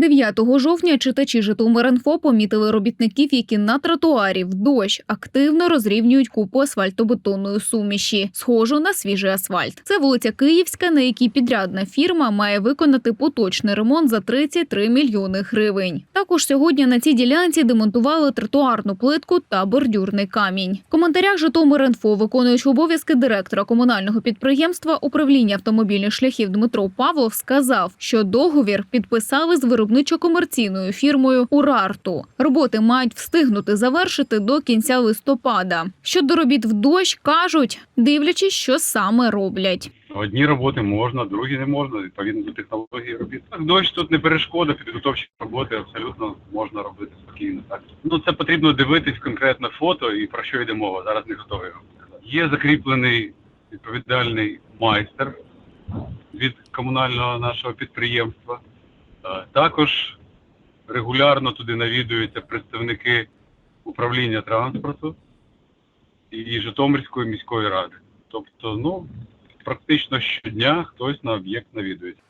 9 жовтня читачі Житомир.Інфо помітили робітників, які на тротуарі в дощ активно розрівнюють купу асфальтобетонної суміші, схожу на свіжий асфальт. Це вулиця Київська, на якій підрядна фірма має виконати поточний ремонт за 33 мільйони гривень. Також сьогодні на цій ділянці демонтували тротуарну плитку та бордюрний камінь. В коментарях Житомир.Інфо, виконуючи обов'язки директора комунального підприємства управління автомобільних шляхів Дмитро Павлов сказав, що договір підписали з виробничо-комерційною фірмою Урарту. Роботи мають встигнути завершити до кінця листопада. Щодо робіт в дощ, кажуть, дивлячись, що саме роблять. Одні роботи можна, другі не можна, відповідно до технології робіт. Так, дощ тут не перешкода, підготовчі роботи абсолютно можна робити спокійно. Так. Ну це потрібно дивитись конкретне фото і про що йде мова. Зараз не готовий. Є закріплений відповідальний майстер від комунального нашого підприємства. Е, Також регулярно туди навідуються представники управління транспорту і Житомирської міської ради. Тобто, ну практично щодня хтось на об'єкт навідується.